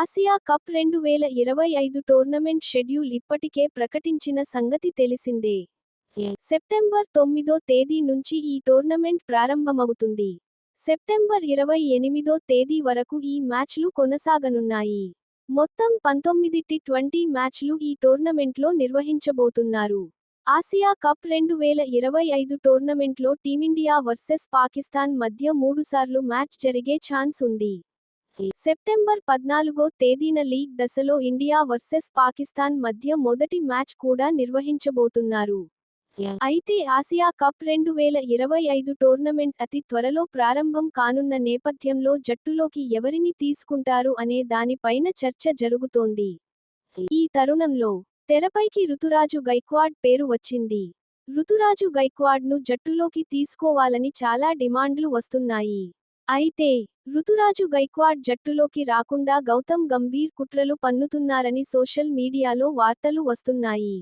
Asia cup రెండు వేల ఇరవై ఐదు టోర్నమెంట్ షెడ్యూల్ ఇప్పటికే ప్రకటించిన సంగతి తెలిసిందే. సెప్టెంబర్ తొమ్మిదో తేదీ నుంచి ఈ టోర్నమెంట్ ప్రారంభమవుతుంది. సెప్టెంబర్ ఇరవై ఎనిమిదో తేదీ వరకు ఈ మ్యాచ్లు కొనసాగనున్నాయి. మొత్తం పంతొమ్మిది టి ట్వంటీ మ్యాచ్లు ఈ టోర్నమెంట్లో నిర్వహించబోతున్నారు. ఆసియా కప్ రెండు వేల ఇరవై ఐదు టోర్నమెంట్లో టీమిండియా వర్సెస్ పాకిస్తాన్ మధ్య మూడుసార్లు మ్యాచ్ జరిగే ఛాన్స్ ఉంది. సెప్టెంబర్ పద్నాలుగో తేదీన లీగ్ దశలో ఇండియా వర్సెస్ పాకిస్తాన్ మధ్య మొదటి మ్యాచ్ కూడా నిర్వహించబోతున్నారు. అయితే ఆసియా కప్ రెండు వేల ఇరవై ఐదు టోర్నమెంట్ అతి త్వరలో ప్రారంభం కానున్న నేపథ్యంలో జట్టులోకి ఎవరిని తీసుకుంటారు అనే దానిపైన చర్చ జరుగుతోంది. ఈ తరుణంలో తెరపైకి రుతురాజు గైక్వాడ్ పేరు వచ్చింది. రుతురాజు గైక్వాడ్ను జట్టులోకి తీసుకోవాలని చాలా డిమాండ్లు వస్తున్నాయి. అయితే ఋతురాజు గైక్వాడ్ జట్టులోకి రాకుండా గౌతమ్ గంభీర్ కుట్రలు పన్నుతున్నారని సోషల్ మీడియాలో వార్తలు వస్తున్నాయి.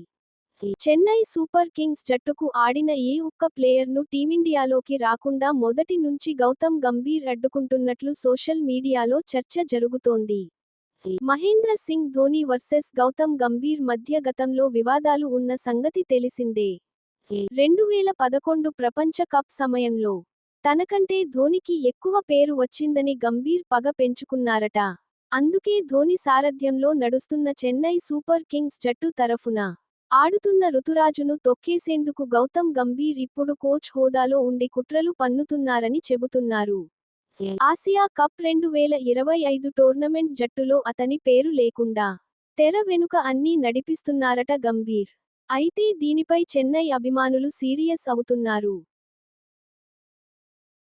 చెన్నై సూపర్ కింగ్స్ జట్టుకు ఆడిన ఏ ఒక్క ప్లేయర్ను టీమిండియాలోకి రాకుండా మొదటి నుంచి గౌతమ్ గంభీర్ అడ్డుకుంటున్నట్లు సోషల్ మీడియాలో చర్చ జరుగుతోంది. మహేంద్ర సింగ్ ధోని వర్సెస్ గౌతమ్ గంభీర్ మధ్య గతంలో వివాదాలు ఉన్న సంగతి తెలిసిందే. రెండు వేల పదకొండు ప్రపంచ కప్ సమయంలో తనకంటే ధోనికి ఎక్కువ పేరు వచ్చిందని గంభీర్ పగ పెంచుకున్నారట. అందుకే ధోని సారథ్యంలో నడుస్తున్న చెన్నై సూపర్ కింగ్స్ జట్టు తరఫున ఆడుతున్న రుతురాజును తొక్కేసేందుకు గౌతమ్ గంభీర్ ఇప్పుడు కోచ్ హోదాలో ఉండి కుట్రలు పన్నుతున్నారని చెబుతున్నారు. ఆసియా కప్ రెండు వేల ఇరవై ఐదు టోర్నమెంట్ జట్టులో అతని పేరు లేకుండా తెర వెనుక అన్నీ నడిపిస్తున్నారట గంభీర్. అయితే దీనిపై చెన్నై అభిమానులు సీరియస్ అవుతున్నారు.